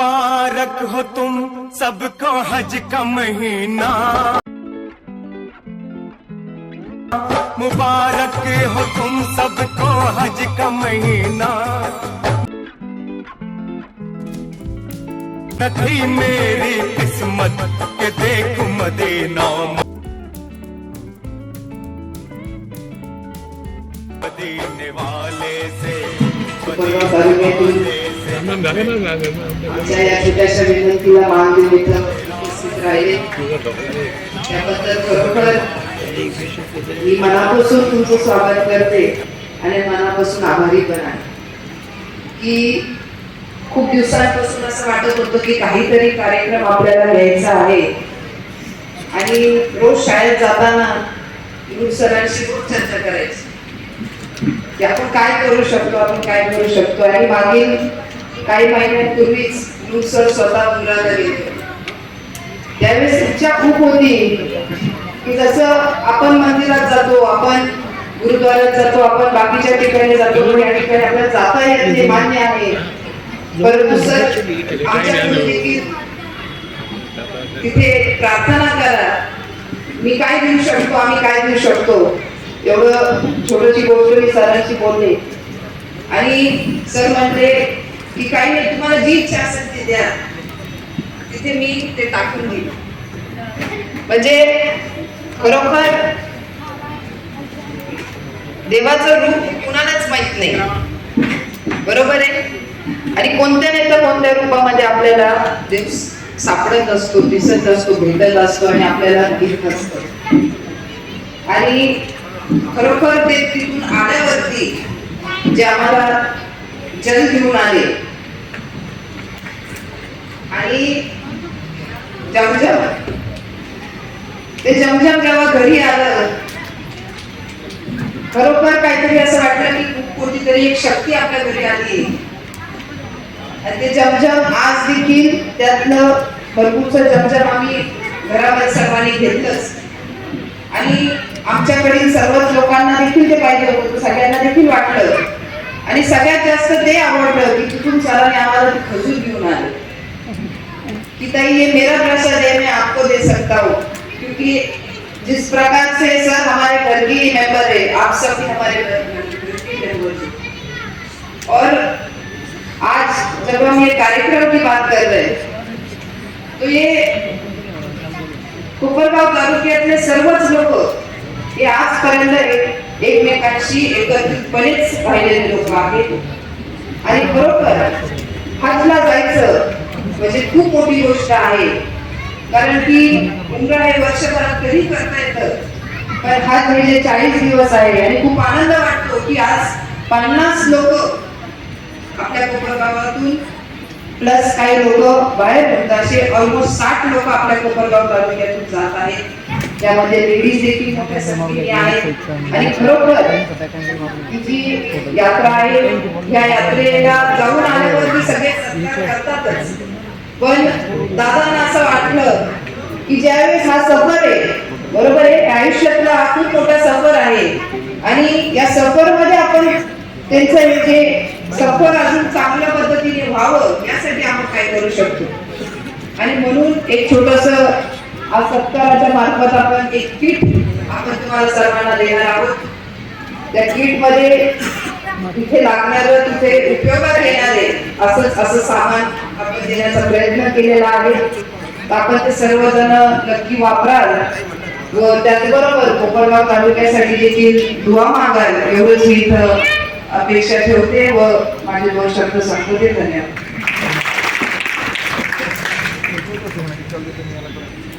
मुबारक हो तुम सबको हज का महीना। मुबारक हो तुम सबको हज का महीना। थी मेरी किस्मत के देख मदीना मदीने वाले से कोपरगाव तालुक्यातील से आमच्या या छोट्याशा विनंतीला मान देऊन इथं उपस्थित राहिले त्याबद्दल खरोखर मी मनापासून तुमचं स्वागत करते आणि मनापासून आभारी पण आहे की खूप दिवसांपासून असं वाटत होतं की काहीतरी कार्यक्रम आपल्याला घ्यायचा आहे आणि रोज शाळेत जाताना गुरु सरांशी खूप चर्चा करायची की आपण काय करू शकतो आपण काय करू शकतो आणि मागील काही महिन्यांपूर्वीच ग्रुप सर स्वतः मुलाला गेले त्यावेळेस इच्छा खूप होती की जसं आपण मंदिरात जातो आपण गुरुद्वारात जातो आपण बाकीच्या ठिकाणी जातो पण या ठिकाणी आपल्याला जाता येत नाही मान्य आहे. परंतु सर आमच्याकडून तिथे प्रार्थना करा. मी काय देऊ शकतो आम्ही काय देऊ शकतो? एवढं छोटीशी गोष्ट मी सरांशी बोलले. आणि सर म्हणजे की काही तुम्हाला जी इच्छा असेल ती द्या. तिथे मी ते टाकून देईन. म्हणजे खरोखर देवाचं रूप कुणालाच माहीत नाही. बरोबर आहे? आणि कोणत्या नाही तर कोणत्या रूपामध्ये आपल्याला देव सापडत असतो दिसत असतो भेटत असतो आणि आपल्याला घेत असतो. आणि खरोखर ते तिथून आल्यावरती जे आम्हाला जल घेऊन आले. आणि जमजम. ते जमजम जेव्हा घरी आलं खरोखर काहीतरी असं वाटलं की खूप कोणतीतरी एक शक्ती आपल्या घरी आली. आणि ते जमजम आज देखील त्यातलं भरपूरचं जमजम आम्ही घरामध्ये सर्वांनी घेतलंच. आणि आमच्याकडील सर्वच लोकांना देखील ते पाहिजे होतं सगळ्यांना देखील वाटलं. आणि सगळ्यात जास्त ते आवडलं की तिथून सरांनी आम्हाला खजूर घेऊन आले. कि ताई ये मेरा प्रसाद है मैं आपको दे सकता हूँ. क्योंकि जिस प्रकार से सर हमारे घर की मेंबर है आप सब भी हमारे घर की मेंबर हैं। और आज जब हम ये कार्यक्रम की बात कर रहे हैं तो ये कोपरगाव तालुक्यातले सर्वच लोक हे आजपर्यंत एक- एकमेकांशी एकत्रितपणेच राहिलेले लोक आहेत. आणि खरोखर हजला जायचं म्हणजे खूप मोठी गोष्ट आहे. कारण की उमरा हे वर्षभरात कधी करता येतं? पण हा म्हणजे चाळीस दिवस आहे. आणि खूप आनंद वाटतो की आज पन्नास लोक आपल्या कोपरगावातून प्लस काही लोक बाहेर असे ऑलमोस्ट साठ लोक आपल्या कोपरगाव तालुक्यातून जात आहेत. त्यामध्ये लेडीज देखील मोठ्या संख्येने आहेत. आणि खरोखर ही जी यात्रा आहे या यात्रेला जाऊन आल्यावरती सगळे सत्कार करतातच. पण दादांना असं वाटलं की ज्यावेळेस हा सफर आहे बरोबर आहे आयुष्यातला हा खूप मोठा सफर आहे. आणि या सफरमध्ये आपण त्यांचं जे सफर अजून चांगल्या पद्धतीने व्हावं यासाठी आपण काय करू शकतो. आणि म्हणून एक छोटस आज सत्काराच्या मार्फत आपण एक किट आपण तुम्हाला सर्वांना देणार आहोत. त्या किटमध्ये तिथे लागणार तिथे उपयोगात येणारे असं असं सामान आपण देण्याचा प्रयत्न केलेला आहे. आपण ते सर्वजण नक्की वापराल व त्याचबरोबर कोपरगाव तालुक्यासाठी देखील दुवा मागाल. एवढंच मी इथं अपेक्षा ठेवते व माझे दोन शब्द संपवते. धन्यवाद. que.